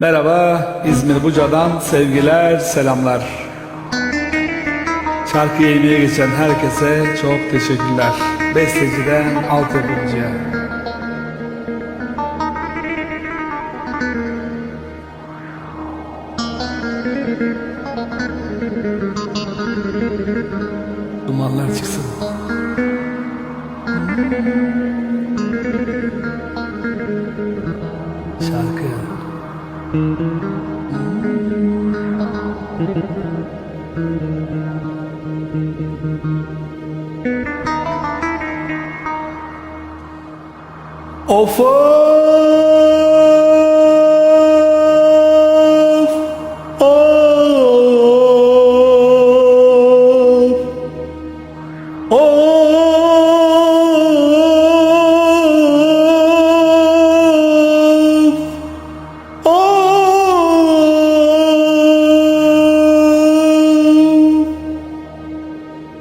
Merhaba, İzmir Buca'dan sevgiler, selamlar. Şarkı yayınıya geçen herkese çok teşekkürler. Besteciden altyapımcıya. Dumanlar çıksın. Of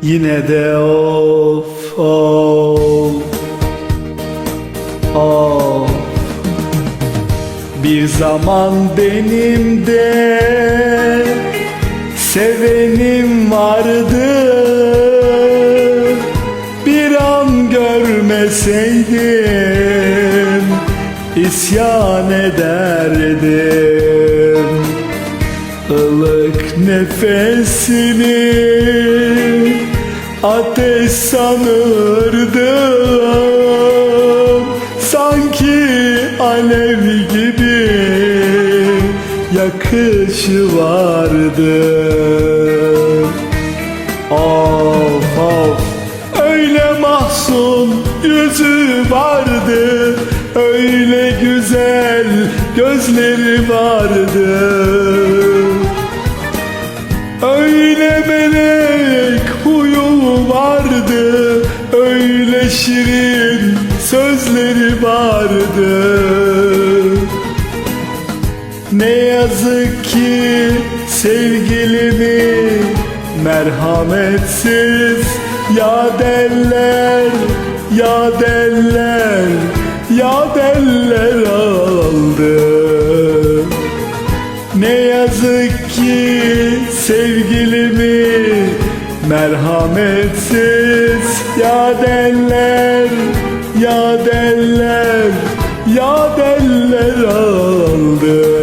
Yine de of of of. Bir zaman benim de sevenim vardı Bir an görmeseydim isyan ederdim. Ilık nefesini ateş sanırdım sanki alev gibi yakışı vardı. Of of. Öyle mahzun yüzü vardı. Öyle güzel gözleri vardı şirin sözleri vardı. Ne yazık ki sevgilimi merhametsiz ya derler ya derler merhametsiz ya derler ya derler ya derler aldı